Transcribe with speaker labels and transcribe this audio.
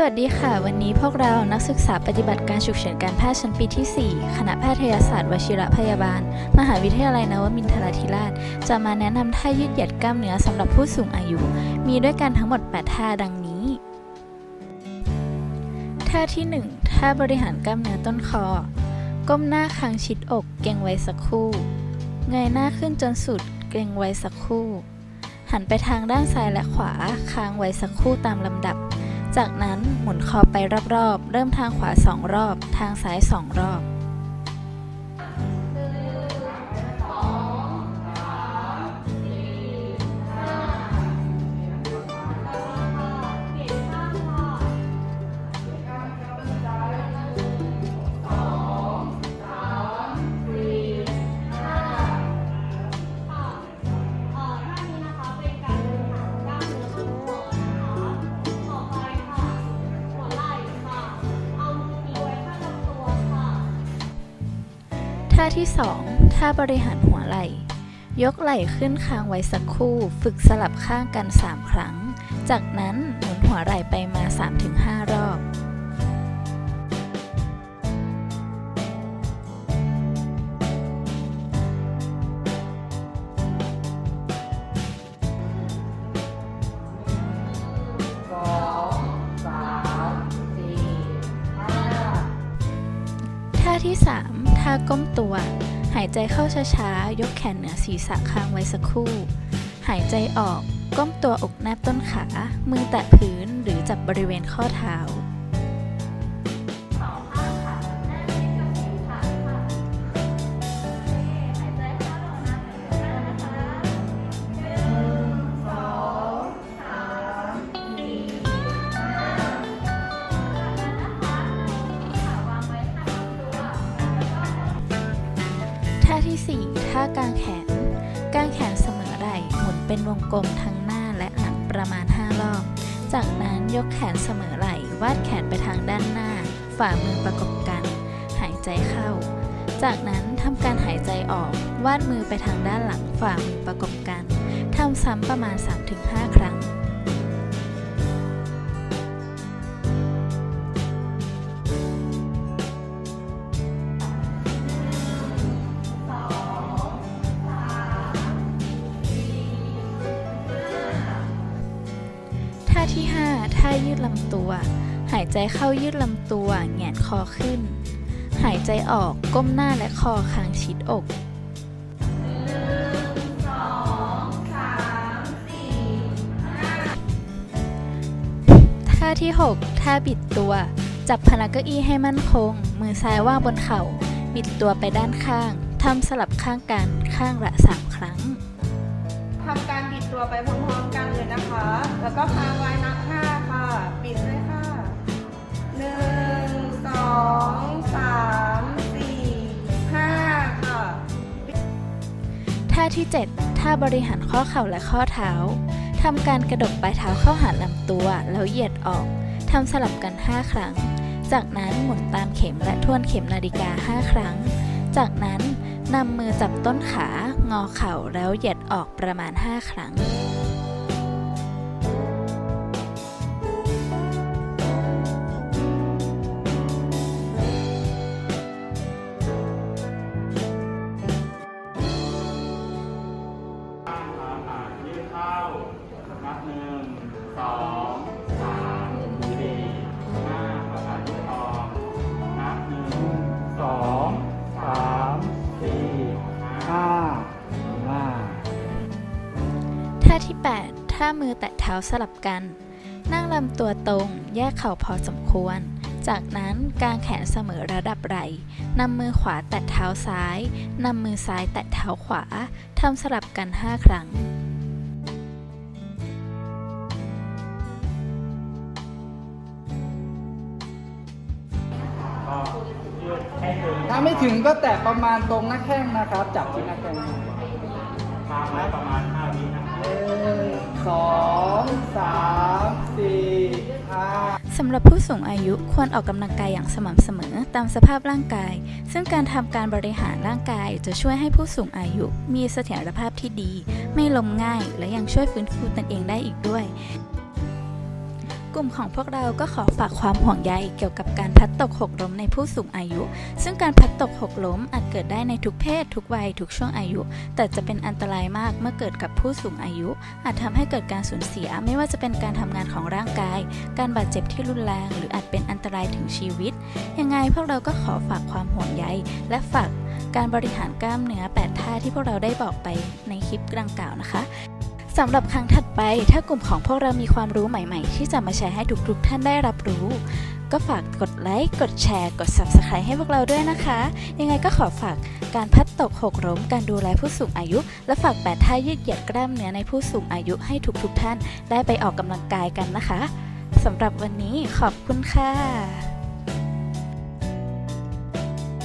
Speaker 1: สวัสดีค่ะ วันนี้พวกเรานักศึกษาปฏิบัติการฉุกเฉินการแพทย์ชั้นปีที่ 4 คณะแพทยศาสตร์วชิระพยาบาล มหาวิทยาลัยนวมินทราธิราช จะมาแนะนำท่ายืดเหยียดกล้ามเนื้อสำหรับผู้สูงอายุ มีด้วยกันทั้งหมด 8 ท่าดังนี้ ท่าที่ 1 ท่าบริหารกล้ามเนื้อต้นคอ ก้มหน้าคางชิดอก เกรงไว้สักครู่เงยหน้าขึ้นจนสุด เกรงไว้สักครู่ หันไปทางด้านซ้ายและขวา ค้างไว้สักครู่ตามลำดับ จากนั้นหมุนคอไปรอบๆ เริ่มทางขวา 2 รอบ ทางซ้าย 2 รอบ
Speaker 2: ท่า
Speaker 1: ที่ 2 ท่าบริหารหัวไหล่ ยกไหล่ขึ้นค้างไว้สักครู่ ฝึกสลับข้างกัน 3 ครั้ง จากนั้นหมุนหัวไหล่ไปมา 3-5 รอบ
Speaker 3: สองสามสี่ห้า
Speaker 1: ท่าที่ 3 ท่าก้มตัว หายใจเข้าช้าๆ ยกแขนเหนือศีรษะค้างไว้สักครู่ หายใจออก ก้มตัวอกแนบต้นขา มือแตะพื้นหรือจับบริเวณข้อเท้า
Speaker 2: กล
Speaker 1: มทั้งหน้าและหลังประมาณ 5 รอบ จากนั้นยกแขนเสมอไหล่ วาดแขนไปทางด้านหน้า ฝ่ามือประกบกัน หายใจเข้า จากนั้นทำการหายใจออก วาดมือไปทางด้านหลัง ฝ่ามือประกบกัน ทำซ้ำประมาณ 3-5 ครั้ง 5 ท่ายืดลำตัว หายใจเข้ายืดลำตัวแงนคอขึ้น หายใจออกก้มหน้าและคอค้างชิดอกท่าที่ 6 ท่าบิดตัว จับพนักเก้าอี้ให้มั่นคง มือซ้ายวางบนเข่า บิดตัวไปด้านข้าง ทำสลับข้างกัน ข้างละ 3 ครั้ง
Speaker 3: ทำการบิดตัวไปพร้อมๆกันเลยนะคะ แล้วก็ค้างไว้นับห้าค่ะ บิดเลยค่ะหนึ่งสองสามสี่ห้าค่ะ
Speaker 1: ท่าที่ 7 ท่าบริหารข้อเข่าและข้อเท้า ทำการกระดกปลายเท้าเข้าหาลำตัวแล้วเหยียดออก ทำสลับกัน 5 ครั้ง จากนั้นหมุนตามเข็มและทวนเข็มนาฬิกา 5 ครั้ง จากนั้น นำมือจับต้นขา งอเข่าแล้วเหยียดออกประมาณ 5 ครั้ง 8ท่ามือแตะเท้าสลับกัน นั่งลำตัวตรง แยกเข่าพอสมควร จากนั้นกางแขนเสมอระดับไหล่นำมือขวาแตะเท้าซ้าย นำมือซ้ายแตะเท้าขวา ทำสลับกัน 5 ครั้ง
Speaker 4: ก็ยืดให้ถึง
Speaker 5: ถ้าไม่ถึงก็แตะประมาณตรงหน้าแข้งนะครับ จับที่หน้าแข้ง
Speaker 4: ทางไว้ประมาณ5วินะครับ
Speaker 5: หนึ่ง สองสามสี่ห้า
Speaker 1: สำหรับผู้สูงอายุควรออกกำลังกายอย่างสม่ำเสมอตามสภาพร่างกาย ซึ่งการทำการบริหารร่างกายจะช่วยให้ผู้สูงอายุ มีเสถียรภาพที่ดี ไม่ล้มง่าย และยังช่วยฟื้นฟูตนเองได้อีกด้วย ลุ่มของพวกเราก็ขอฝากความห่วงใยเกี่ยวกับการพัดตกหกล้มในผู้สูงอายุ ซึ่งการพัดตกหกล้มอาจเกิดได้ในทุกเพศ ทุกวัย ทุกช่วงอายุ แต่จะเป็นอันตรายมากเมื่อเกิดกับผู้สูงอายุ อาจทำให้เกิดการสูญเสีย ไม่ว่าจะเป็นการทำงานของร่างกาย การบาดเจ็บที่รุนแรง หรืออาจเป็นอันตรายถึงชีวิต ยังไงพวกเราก็ขอฝากความห่วงใยและฝากการบริหารกล้ามเนื้อ 8 ท่าที่พวกเราได้บอกไปในคลิปดังกล่าวนะคะ สำหรับครั้งถัดไป ถ้ากลุ่มของพวกเรามีความรู้ใหม่ๆ ที่จะมาแชร์ให้ทุกๆท่านได้รับรู้ ก็ฝากกดไลค์ กดแชร์ กด Subscribe ให้พวกเราด้วยนะคะ ยังไงก็ขอฝากการพัดตกหกล้มการดูแลผู้สูงอายุ และฝากแปดท่ายืดเหยียดกล้ามเนื้อในผู้สูงอายุให้ทุกๆท่าน ได้ไปออกกำลังกายกันนะคะสำหรับวันนี้ขอบคุณค่ะ